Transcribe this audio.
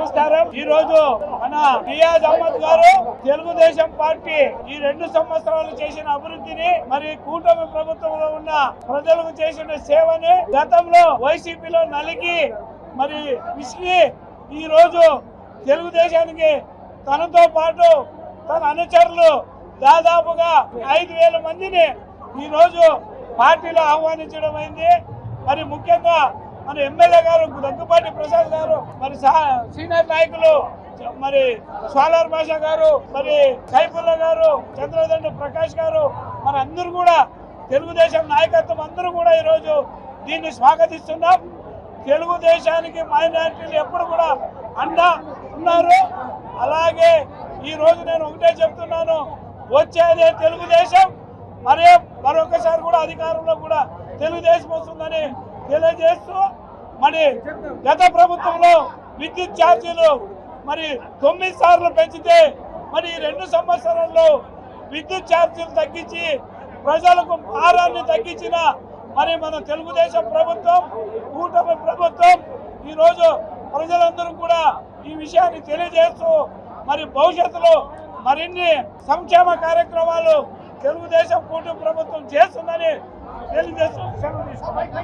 నమస్కారం. ఈ రోజు మన నియాజ్ అహ్మద్ గారు తెలుగుదేశం పార్టీ ఈ రెండు సంవత్సరాలు చేసిన అభివృద్ధిని మరి కూటమి ప్రభుత్వంలో ఉన్న ప్రజలకు చేసిన సేవని గతంలో వైసీపీలో నలిగి మరి విసిగి ఈ రోజు తెలుగుదేశానికి తనతో పాటు తన అనుచరులు దాదాపుగా ఐదు వేల మందిని ఈ రోజు పార్టీలో ఆహ్వానించడం అయింది. మరి ముఖ్యంగా మన ఎమ్మెల్యే గారు దగ్గుపాటి ప్రసాద్ గారు మరి సా- సీనియర్ నాయకులు మరి సోలార్ భాష గారు మరి సైఫుల్లా గారు చంద్రదండ్రి ప్రకాష్ గారు మరి అందరూ కూడా తెలుగుదేశం నాయకత్వం అందరూ కూడా ఈరోజు దీన్ని స్వాగతిస్తున్నాం. తెలుగుదేశానికి మైనారిటీలు ఎప్పుడు కూడా అండ ఉన్నారు. అలాగే ఈరోజు నేను ఒకటే చెప్తున్నాను వచ్చేదే తెలుగుదేశం. మరి మరొకసారి కూడా అధికారంలో కూడా తెలుగుదేశం వస్తుందని తెలియజేస్తూ మరి గత ప్రభుత్వంలో విద్యుత్ ఛార్జీలు మరి తొమ్మిది సార్లు పెంచితే మరి రెండు సంవత్సరాల్లో విద్యుత్ ఛార్జీలు తగ్గించి ప్రజలకు భారాన్ని తగ్గించిన మరి మన తెలుగుదేశం ప్రభుత్వం కూటమి ప్రభుత్వం ఈరోజు ప్రజలందరూ కూడా ఈ విషయాన్ని తెలియజేస్తూ మరి భవిష్యత్తులో మరిన్ని సంక్షేమ కార్యక్రమాలు తెలుగుదేశం కూటమి ప్రభుత్వం చేస్తుందని తెలియజేస్తూ సెలవు